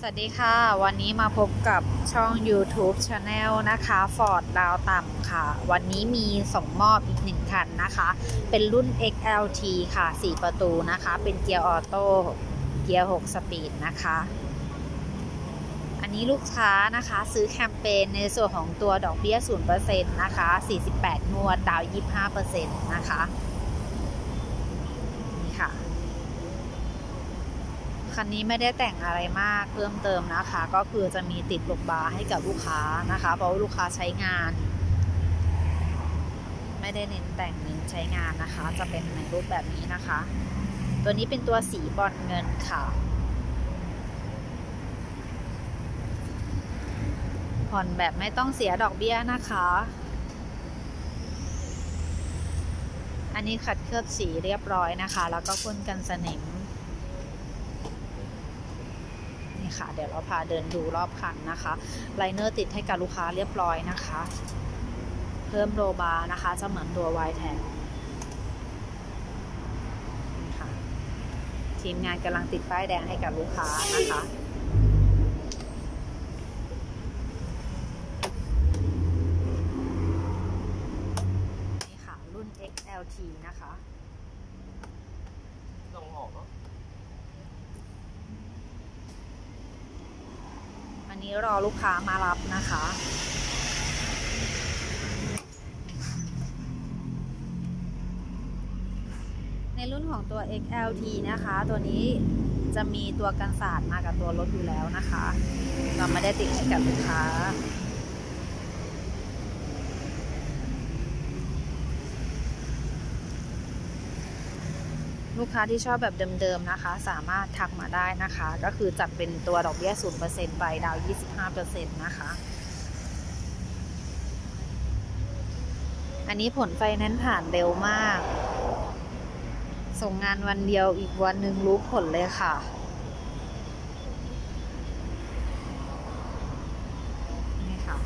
สวัสดีค่ะ วันนี้มาพบกับช่อง YouTube Channel นะคะ Ford ดาวต่ำค่ะ วันนี้มีส่งมอบอีกหนึ่งคันนะคะ เป็นรุ่น XLT ค่ะ 4 ประตูนะคะ เป็นเกียร์ออโต้เกียร์ 6 สปีดนะคะ อันนี้ลูกค้านะคะซื้อแคมเปญในส่วนของตัวดอกเบี้ย 0%นะคะ 48 งวดดาว 25%นะคะ นี่ค่ะ คันนี้ไม่ได้แต่งอะไรมากเพิ่มเติมนะคะ ก็คือจะมีติดลูกบาร์ให้กับลูกค้านะคะ เพราะว่าลูกค้าใช้งาน ไม่ได้เน้นแต่งเน้นใช้งานนะคะ จะเป็นในรูปแบบนี้นะคะ ตัวนี้เป็นตัวสีบอลเงินค่ะผ่อนแบบไม่ต้องเสียดอกเบี้ยนะคะ อันนี้ขัดเคลือบสีเรียบร้อยนะคะ แล้วก็พ่นกันสนิม นี่ ค่ะ เดี๋ยวเราพาเดินดูรอบคันนะคะไลเนอร์ติดให้กับลูกค้าเรียบร้อยนะคะ เพิ่มโรบาร์นะคะ จะเหมือนตัววายแทนค่ะทีมงานกำลังติดป้ายแดงให้กับลูกค้านะคะนี่ค่ะรุ่น XLT นะคะ ต้องออกเนาะ อั นนี้รอลูกค้ามารับนะคะ ในรุ่นของตัว XLT นะคะ ตัวนี้จะมีตัวกันศาสตร์มากับตัวรถอยู่แล้วนะคะ เราไม่ได้ติดให้กับลูกค้า ลูกค้าที่ชอบแบบเดิมๆนะคะ สามารถทักมาได้นะคะ ก็คือจัดเป็นตัวดอกเบี้ย 0%ไปดาว 25%นะคะ อันนี้ผลไฟแนนซ์ผ่านเร็วมาก ส่งงานวันเดียวอีกวันหนึ่งรู้ผลเลยค่ะ นี่ค่ะ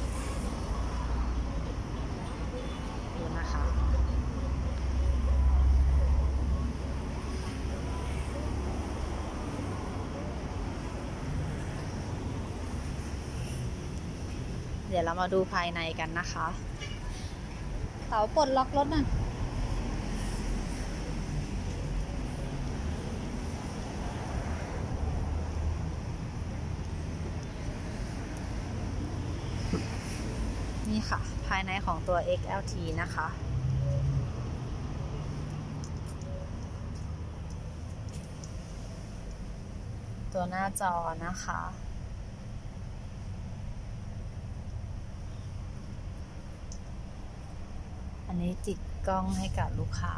ดูนะคะ เดี๋ยวเรามาดูภายในกันนะคะเต๋าปลดล็อกรถน่อยนี่ค่ะ ภายในของตัว XLT นะคะตัวหน้าจอนะคะ อันนี้ติดกล้องให้กับลูกค้า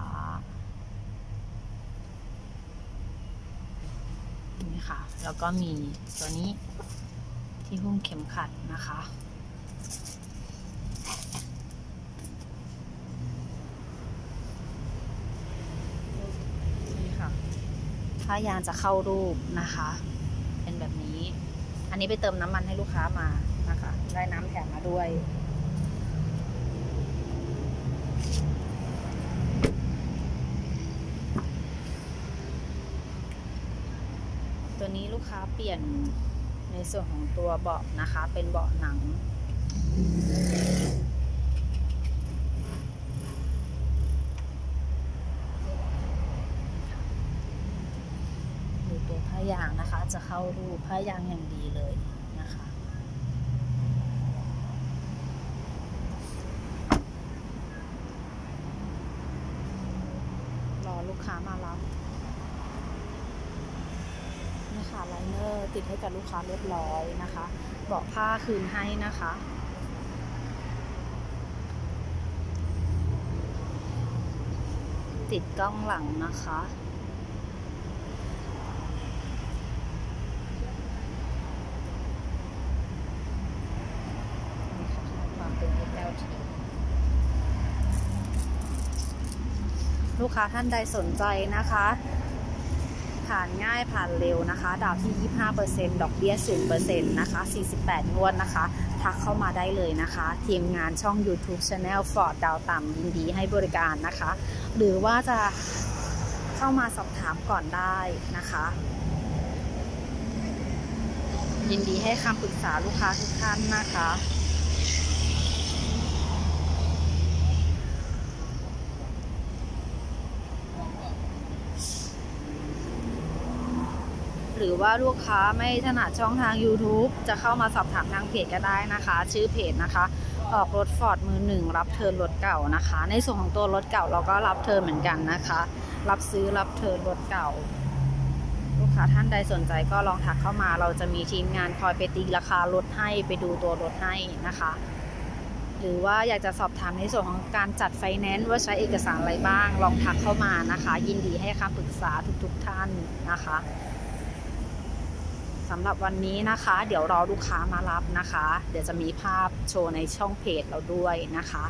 นี่ค่ะ แล้วก็มีตัวนี้ที่หุ้มเข็มขัดนะคะ นี่ค่ะ ถ้ายางจะเข้ารูปนะคะ เป็นแบบนี้ อันนี้ไปเติมน้ำมันให้ลูกค้ามานะคะ ได้น้ำแถมมาด้วย ตัวนี้ลูก ค้าเปลี่ยนในส่วนของตัวเบาะนะคะ เป็นเบาะหนัง ดูตัวผ้ายางนะคะ จะเข้ารูปผ้ายางอย่างดีเลยนะคะรอลูกค้ามารับ นี่ค่ะไลเนอร์ติดให้กับลูกค้าเรียบร้อยนะคะเบาะผ้าคืนให้นะคะติดกล้องหลังนะคะ ลูกค้าท่านใดสนใจนะคะ ผ่านง่ายผ่านเร็วนะคะ ดาวที่ 25%ดอกเบี้ย0%นะคะ 48 งวดนะคะ ทักเข้ามาได้เลยนะคะ ทีมงานช่อง YouTube Channel Ford ดาวต่ำยินดีให้บริการนะคะ หรือว่าจะเข้ามาสอบถามก่อนได้นะคะ ยินดีให้คำปรึกษาลูกค้าทุกท่านนะคะ ห รือว่าลูกค้าไม่ถนัดช่องทาง YouTube จะเข้ามาสอบถามทางเพจก็ได้นะคะ ชื่อเพจนะคะ ออกรถฟอร์ดมือหนึ่งรับเทิร์นรถเก่านะคะ ในส่วนของตัวรถเก่าเราก็รับเทิร์นเหมือนกันนะคะ รับซื้อรับเทิร์นรถเก่า ลูกค้าท่านใดสนใจก็ลองทักเข้ามา เราจะมีทีมงานคอยไปตีราคารถให้ไปดูตัวรถให้นะคะหรือว่าอยากจะสอบถามในส่วนของการจัดไฟแนนซ์ว่าใช้เอกสารอะไรบ้าง ลองทักเข้ามานะคะ ยินดีให้คำปรึกษาทุกๆท่านนะคะ สำหรับวันนี้นะคะ เดี๋ยวรอลูกค้ามารับนะคะ เดี๋ยวจะมีภาพโชว์ในช่องเพจเราด้วยนะคะ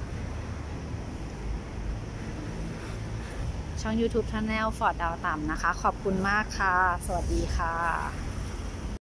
ช่อง YouTube Channel ฟอร์ดดาวต่ำนะคะ ขอบคุณมากค่ะ สวัสดีค่ะ